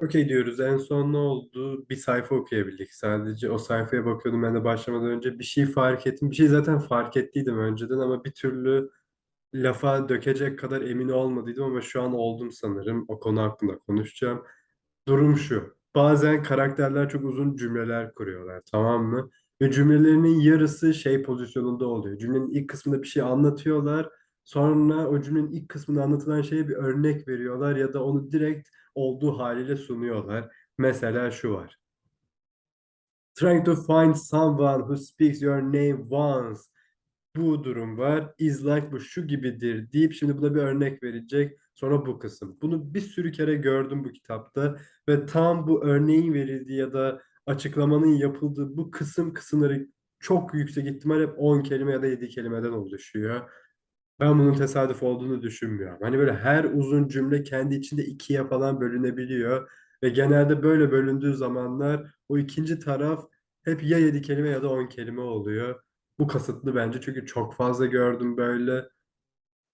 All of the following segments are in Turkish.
Okey diyoruz. En son ne oldu? Bir sayfa okuyabildik sadece. O sayfaya bakıyordum ben de başlamadan önce. Bir şey fark ettim. Bir şey zaten fark ettiydim önceden ama bir türlü lafa dökecek kadar emin olmadıydım ama şu an oldum sanırım. O konu hakkında konuşacağım. Durum şu. Bazen karakterler çok uzun cümleler kuruyorlar, tamam mı? Ve cümlelerinin yarısı şey pozisyonunda oluyor. Cümlenin ilk kısmında bir şey anlatıyorlar. Sonra o ilk kısmında anlatılan şeye bir örnek veriyorlar ya da onu direkt olduğu haliyle sunuyorlar. Mesela şu var. Trying to find someone who speaks your name once. Bu durum var. Is like bu şu gibidir deyip şimdi buna bir örnek verecek. Sonra bu kısım. Bunu bir sürü kere gördüm bu kitapta ve tam bu örneğin verildiği ya da açıklamanın yapıldığı bu kısım kısımları çok yüksek ihtimal hep 10 kelime ya da 7 kelimeden oluşuyor. Ben bunun tesadüf olduğunu düşünmüyorum. Hani böyle her uzun cümle kendi içinde ikiye falan bölünebiliyor. Ve genelde böyle bölündüğü zamanlar o ikinci taraf hep ya 7 kelime ya da 10 kelime oluyor. Bu kasıtlı bence çünkü çok fazla gördüm böyle.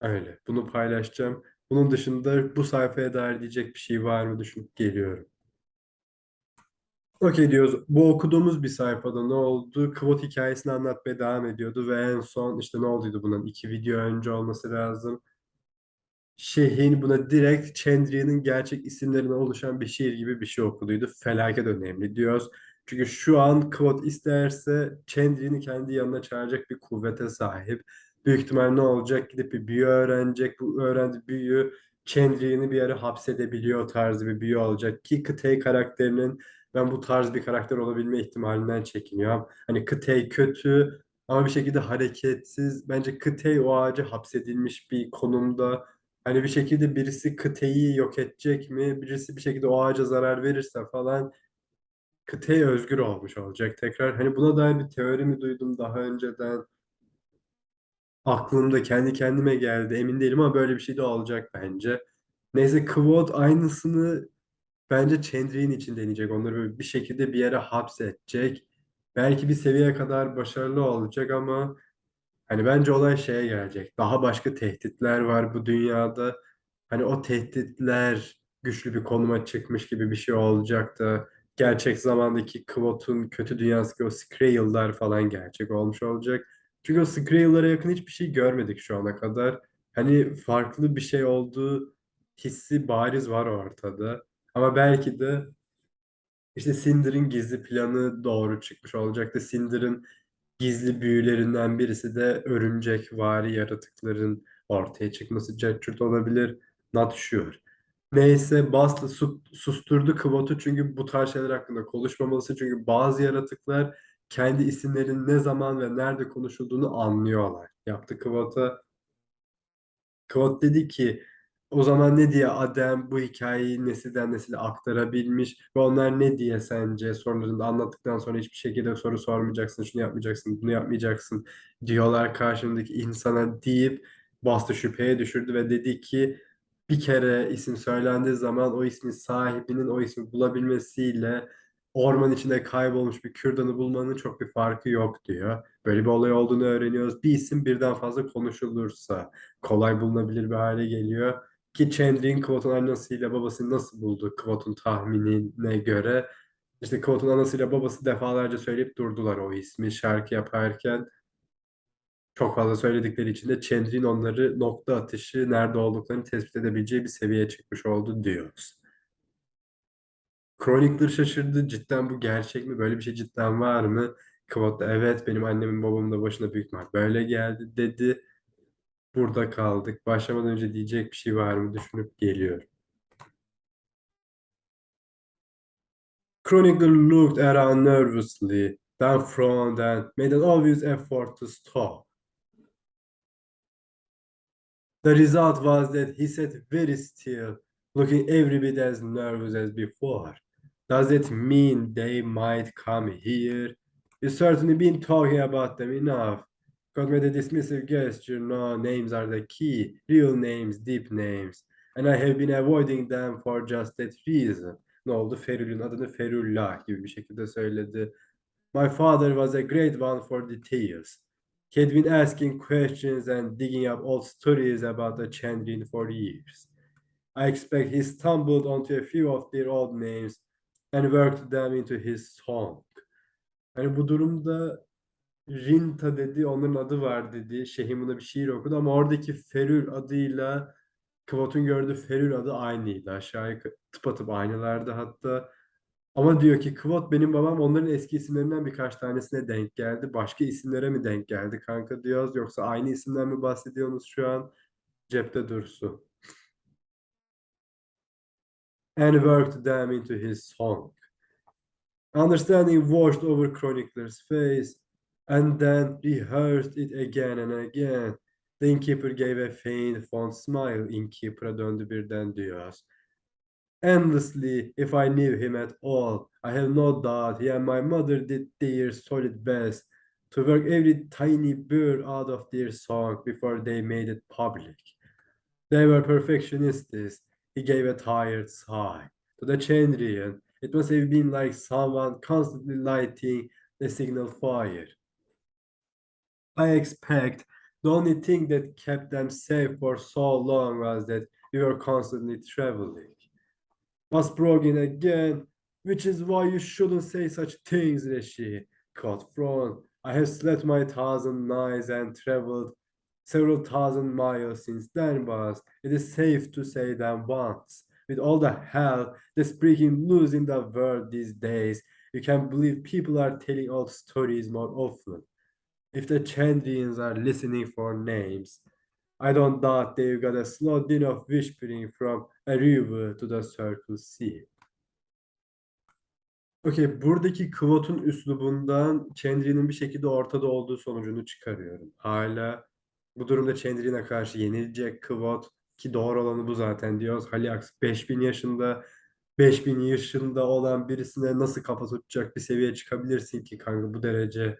Öyle. Bunu paylaşacağım. Bunun dışında bu sayfaya dair diyecek bir şey var mı düşünüp geliyorum. Okey diyoruz. Bu okuduğumuz bir sayfada ne oldu? Kvot hikayesini anlatmaya devam ediyordu ve en son işte ne olduydu bunun? iki video önce olması lazım. Şehrin buna direkt Chandriya'nın gerçek isimlerinden oluşan bir şiir gibi bir şey okuduydu. Felaket önemli diyoruz. Çünkü şu an Kvot isterse Chandriya'nı kendi yanına çağıracak bir kuvvete sahip. Büyük ihtimal ne olacak? Gidip bir büyü öğrenecek. Bu öğrendiği büyü Chandriya'nı bir yere hapsedebiliyor tarzı bir büyü olacak. Ki Kıtey karakterinin ben bu tarz bir karakter olabilme ihtimalinden çekiniyorum. Hani Kıtey kötü ama bir şekilde hareketsiz. Bence Kıtey o ağaca hapsedilmiş bir konumda. Hani bir şekilde birisi kıtayı yok edecek mi? Birisi bir şekilde o ağaca zarar verirse falan kıtaya özgür olmuş olacak tekrar. Hani buna dair bir teori mi duydum daha önceden? Aklımda kendi kendime geldi. Emin değilim ama böyle bir şey de olacak bence. Neyse Kvothe aynısını bence Chandrian için deneyecek. Onları böyle bir şekilde bir yere hapsedecek. Belki bir seviyeye kadar başarılı olacak ama Hani bence olay şeye gelecek. Daha başka tehditler var bu dünyada. Hani o tehditler güçlü bir konuma çıkmış gibi bir şey olacak da gerçek zamandaki Kvot'un kötü dünyasındaki o Skrael'lar falan gerçek olmuş olacak. Çünkü o Skrael'lara yakın hiçbir şey görmedik şu ana kadar. Hani farklı bir şey olduğu hissi bariz var ortada. Ama belki de işte Cinder'ın gizli planı doğru çıkmış olacaktı. Cinder'ın gizli büyülerinden birisi de örümcekvari yaratıkların ortaya çıkması cacurt olabilir. Not sure. Neyse bastı su- susturdu Kvot'u çünkü bu tarz şeyler hakkında konuşmaması çünkü bazı yaratıklar kendi isimlerin ne zaman ve nerede konuşulduğunu anlıyorlar. Yaptı Kvot'a Kod dedi ki o zaman ne diye Adem bu hikayeyi nesilden nesile aktarabilmiş ve onlar ne diye sence sorularını da anlattıktan sonra hiçbir şekilde soru sormayacaksın, şunu yapmayacaksın, bunu yapmayacaksın diyorlar karşındaki insana deyip bastı şüpheye düşürdü ve dedi ki bir kere isim söylendiği zaman o ismin sahibinin o ismi bulabilmesiyle orman içinde kaybolmuş bir kürdanı bulmanın çok bir farkı yok diyor. Böyle bir olay olduğunu öğreniyoruz. Bir isim birden fazla konuşulursa kolay bulunabilir bir hale geliyor. Ki Chandler'in Kvot'un annesiyle babasını nasıl buldu Kvot'un tahminine göre. İşte Kvot'un anasıyla babası defalarca söyleyip durdular o ismi şarkı yaparken. Çok fazla söyledikleri için de Chandler'in onları nokta atışı nerede olduklarını tespit edebileceği bir seviyeye çıkmış oldu diyoruz. Chronicler şaşırdı. Cidden bu gerçek mi? Böyle bir şey cidden var mı? Kvot da evet benim annemin babamın da başına büyük ihtimal böyle geldi dedi. Burada kaldık. Başlamadan önce diyecek bir şey var mı düşünüp geliyorum. Chronicler looked around nervously, then frowned and made an obvious effort to stop. The result was that he sat very still, looking every bit as nervous as before. Does it mean they might come here? You've certainly been talking about them enough. God made a dismissive gesture. No, names are the key. Real names, deep names. And I have been avoiding them for just that reason. Ne oldu? Ferül'ün adını Ferullah gibi bir şekilde söyledi. My father was a great one for details. He had been asking questions and digging up old stories about the Chandrian for years. I expect he stumbled onto a few of their old names and worked them into his song. Yani bu durumda Rinta dedi, onların adı var dedi. Şeyhin buna bir şiir okudu ama oradaki Ferül adıyla Kvot'un gördüğü Ferül adı aynıydı. Aşağı yukarı tıpatıp aynılardı hatta. Ama diyor ki Kvot benim babam onların eski isimlerinden birkaç tanesine denk geldi. Başka isimlere mi denk geldi kanka diyoruz. Yoksa aynı isimden mi bahsediyorsunuz şu an? Cepte dursun. And worked them into his song. Understanding washed over chronicler's face and then rehearsed it again and again. The innkeeper gave a faint, fond smile. Innkeeper'a döndü birden diyoruz. Endlessly, if I knew him at all, I have no doubt he and my mother did their solid best to work every tiny bird out of their song before they made it public. They were perfectionists. He gave a tired sigh. To the Chandrian, it must have been like someone constantly lighting the signal fire. I expect the only thing that kept them safe for so long was that we were constantly traveling. Was broken again, which is why you shouldn't say such things, Reshi. Caught Fron. I have slept my thousand nights and traveled several thousand miles since then, but it is safe to say them once. With all the hell that's breaking loose in the world these days, you can believe people are telling old stories more often. If the Chandrians are listening for names, I don't doubt they've got a slow din of whispering from a river to the Circle Sea. Okey, buradaki Kvot'un üslubundan Chandrian'ın bir şekilde ortada olduğu sonucunu çıkarıyorum. Hala bu durumda Chandrian'a karşı yenilecek Kvot ki doğru olanı bu zaten diyoruz. Haliax 5000 yaşında 5000 yaşında olan birisine nasıl kafa tutacak bir seviyeye çıkabilirsin ki kanka bu derece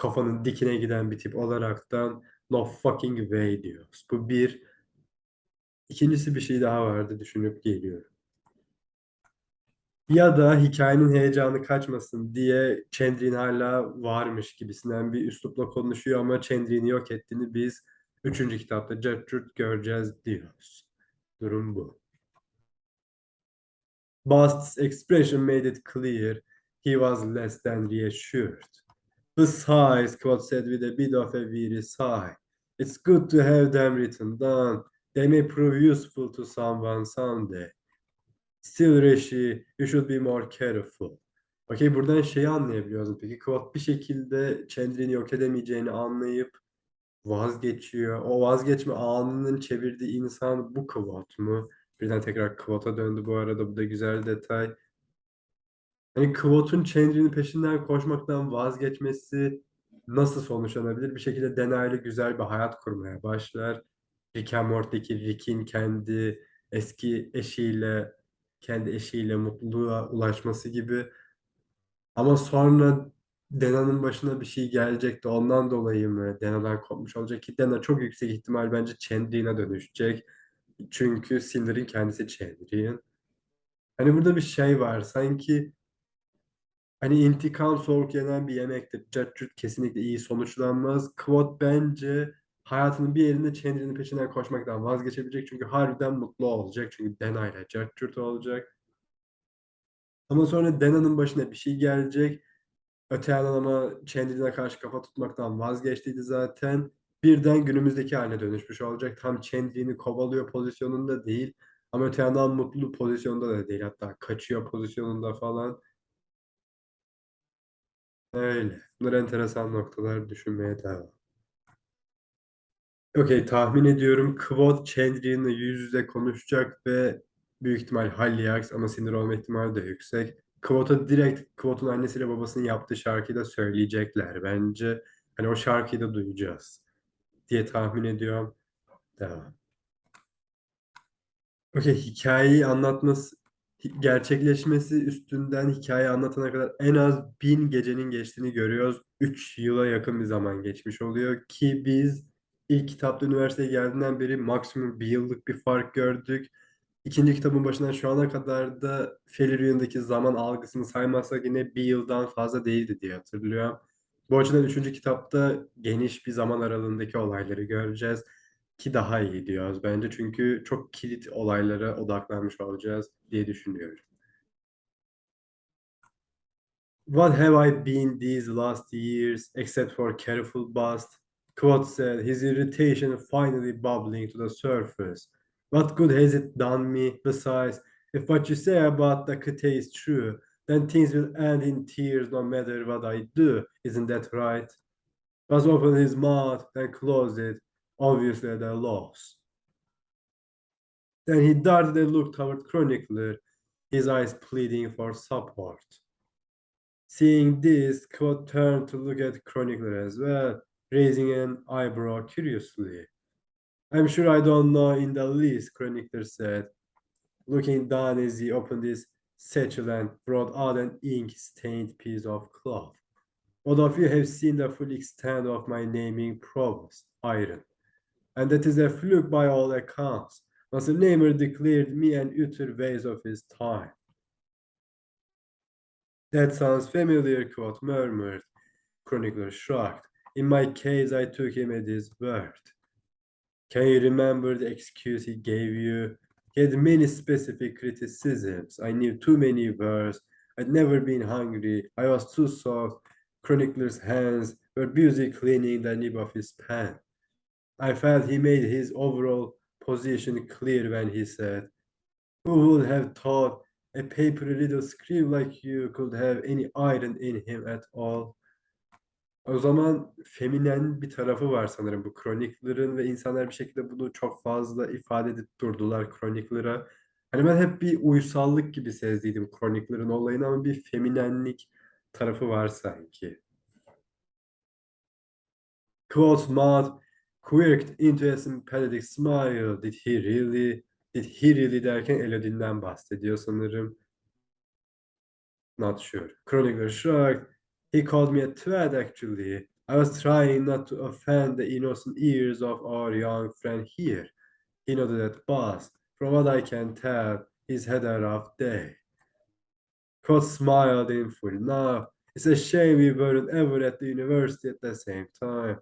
kafanın dikine giden bir tip olaraktan no fucking way diyoruz. Bu bir. İkincisi bir şey daha vardı düşünüp geliyorum. Ya da hikayenin heyecanı kaçmasın diye Chandrian hala varmış gibisinden bir üslupla konuşuyor ama Chandrian'i yok ettiğini biz üçüncü kitapta Gertrude göreceğiz diyoruz. Durum bu. Bast's expression made it clear he was less than reassured. Besides, Quoth said with a bit of a weary sigh, it's good to have them written down. They may prove useful to someone someday. Still, Rishi, you should be more careful. Okey, buradan şeyi anlayabiliyoruz. Peki Quoth bir şekilde Chandler'ini yok edemeyeceğini anlayıp vazgeçiyor. O vazgeçme anının çevirdiği insan bu Quoth mu? Birden tekrar Quoth'a döndü bu arada. Bu da güzel detay. Hani Quoth'un Chandler'inin peşinden koşmaktan vazgeçmesi nasıl sonuçlanabilir? Bir şekilde denaylı güzel bir hayat kurmaya başlar. Rick and Morty'deki Rick'in kendi eski eşiyle kendi eşiyle mutluluğa ulaşması gibi. Ama sonra Dena'nın başına bir şey gelecek de ondan dolayı mı Dena'dan kopmuş olacak ki Dena çok yüksek ihtimal bence Chandler'ine dönüşecek. Çünkü Cinder'in kendisi Chandler'in. Hani burada bir şey var. Sanki hani intikam soğuk yenen bir yemektir. Gertrude kesinlikle iyi sonuçlanmaz. Quote bence hayatının bir yerinde Chandler'in peşinden koşmaktan vazgeçebilecek. Çünkü harbiden mutlu olacak. Çünkü Dana ile Gertrude olacak. Ama sonra Dana'nın başına bir şey gelecek. Öte yandan ama Chandler'ine karşı kafa tutmaktan vazgeçtiydi zaten. Birden günümüzdeki haline dönüşmüş olacak. Tam Chandler'ini kovalıyor pozisyonunda değil. Ama öte yandan mutlu pozisyonda da değil. Hatta kaçıyor pozisyonunda falan. Öyle. Bunlar enteresan noktalar düşünmeye devam. Okey, tahmin ediyorum Kvot Chandler'ınla yüz yüze konuşacak ve büyük ihtimal Haliax ama sinir olma ihtimali de yüksek. Kvot'a direkt Kvot'un annesiyle babasının yaptığı şarkıyı da söyleyecekler bence. Hani o şarkıyı da duyacağız diye tahmin ediyorum. Devam. Okey, hikayeyi anlatması, gerçekleşmesi üstünden hikaye anlatana kadar en az bin gecenin geçtiğini görüyoruz. Üç yıla yakın bir zaman geçmiş oluyor ki biz ilk kitapta üniversiteye geldiğinden beri maksimum bir yıllık bir fark gördük. İkinci kitabın başından şu ana kadar da Felirion'daki zaman algısını saymazsak yine bir yıldan fazla değildi diye hatırlıyorum. Bu açıdan üçüncü kitapta geniş bir zaman aralığındaki olayları göreceğiz. Ki daha iyi diyoruz bence. Çünkü çok kilit olaylara odaklanmış olacağız diye düşünüyorum. What have I been these last years except for careful bust? Quoth said, his irritation finally bubbling to the surface. What good has it done me? Besides, if what you say about the Kate is true, then things will end in tears no matter what I do. Isn't that right? Was opened his mouth, then closed it, obviously at a loss. Then he darted a look toward Chronicler, his eyes pleading for support. Seeing this, Quoth turned to look at Chronicler as well, raising an eyebrow curiously. I'm sure I don't know in the least, Chronicler said, looking down as he opened his satchel and brought out an ink-stained piece of cloth. All of you have seen the full extent of my naming prowess, Iron. And that is a fluke by all accounts. Master Namer declared me an utter waste of his time. That sounds familiar, quote murmured. Chronicler shrugged. In my case, I took him at his word. Can you remember the excuse he gave you? He had many specific criticisms. I knew too many words. I'd never been hungry. I was too soft. Chronicler's hands were busy cleaning the nib of his pen. I felt he made his overall position clear when he said, Who would have thought a papery little scribe like you could have any iron in him at all? O zaman feminen bir tarafı var sanırım bu kroniklerin ve insanlar bir şekilde bunu çok fazla ifade edip durdular kroniklara. Hani ben hep bir uysallık gibi sezdiydim kroniklerin olayını ama bir feminenlik tarafı var sanki. Quoth's mouth quirked into a sympathetic smile. Did he really? Did he really derken Elodin'den bahsediyor sanırım. Not sure. Chronicler shrugged. He called me a twat actually. I was trying not to offend the innocent ears of our young friend here. He nodded at boss. From what I can tell, he's had a rough day. Scott smiled in full laugh. It's a shame we weren't ever at the university at the same time.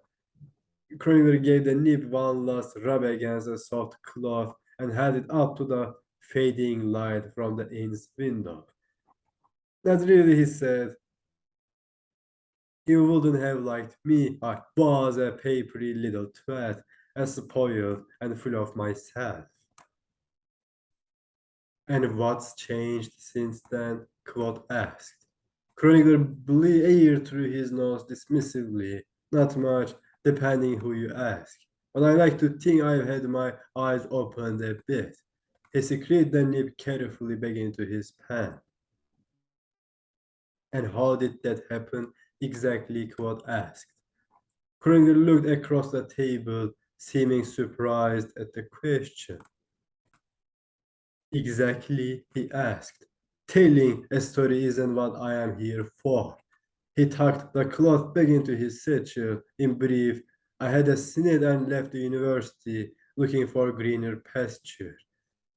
Kroner gave the nib one last rub against the soft cloth and held it up to the fading light from the inn's window. Not really, he said. You wouldn't have liked me. I was a papery little twat and spoiled and full of myself. And what's changed since then? Claude asked. Kroninger blew air through his nose dismissively. Not much, depending who you ask. But I like to think I've had my eyes opened a bit. He secreted the nib carefully back into his pen. And how did that happen? Exactly Claude asked. Kroninger looked across the table, seeming surprised at the question. Exactly, he asked. Telling a story isn't what I am here for. He tucked the cloth back into his satchel. In brief, I had a sneeze and left the university looking for greener pasture.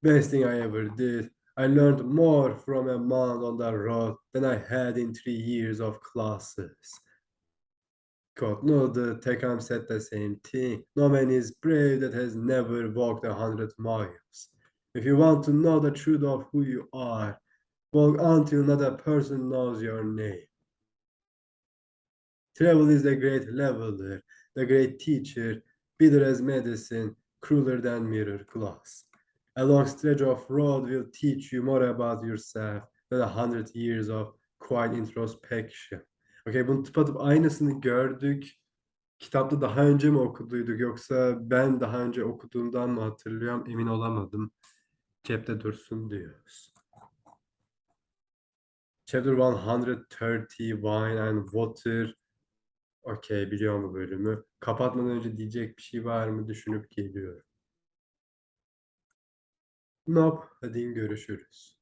Best thing I ever did. I learned more from a month on the road than I had in three years of classes. God, no, the Tekam said the same thing. No man is brave that has never walked a hundred miles. If you want to know the truth of who you are, walk until another person knows your name. Travel is the great leveler, the great teacher, bitter as medicine, crueler than mirror glass. A long stretch of road will teach you more about yourself than a hundred years of quiet introspection. Okay, bunu tıpatıp aynısını gördük. Kitapta daha önce mi okuduyduk yoksa ben daha önce okuduğumdan mı hatırlıyorum emin olamadım. Cepte dursun diyoruz. Chapter 130 Wine and Water. Okey biliyorum bu bölümü. Kapatmadan önce diyecek bir şey var mı düşünüp geliyorum. Nope. Hadi görüşürüz.